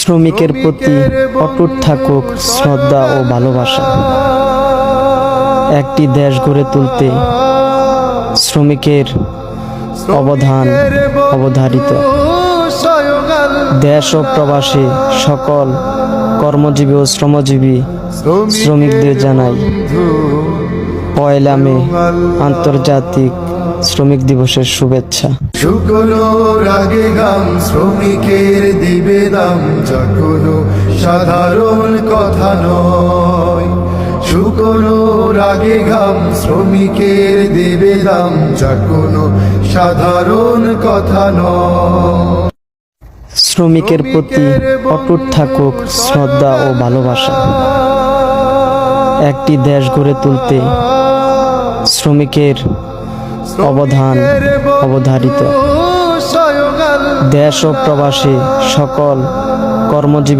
শ্রমিকের প্রতি অটুট থাকুক শ্রদ্ধা ও ভালোবাসা। একটি দেশ গড়ে তুলতে শ্রমিকের অবদান অবধারিত। দেশ ও প্রবাসী সকল কর্মজীবী ও শ্রমজীবী শ্রমিকদের জানাই পয়লা মে আন্তর্জাতিক শ্রমিক দিবসের শুভেচ্ছা। শুকনোর আগে গাম শ্রমিকের দিবে দাম যা কোনো সাধারণ কথা নয়। শুকনোর আগে ঘাম শ্রমিকের দেবে দাম যা কোনো সাধারণ কথা নয়। শ্রমিকের প্রতি অটুট থাকুক শ্রদ্ধা ও ভালোবাসা। একটি দেশ গড়ে তুলতে শ্রমিকের অবদান অবধারিত। দেশ ও প্রবাসী সকল কর্মজীবী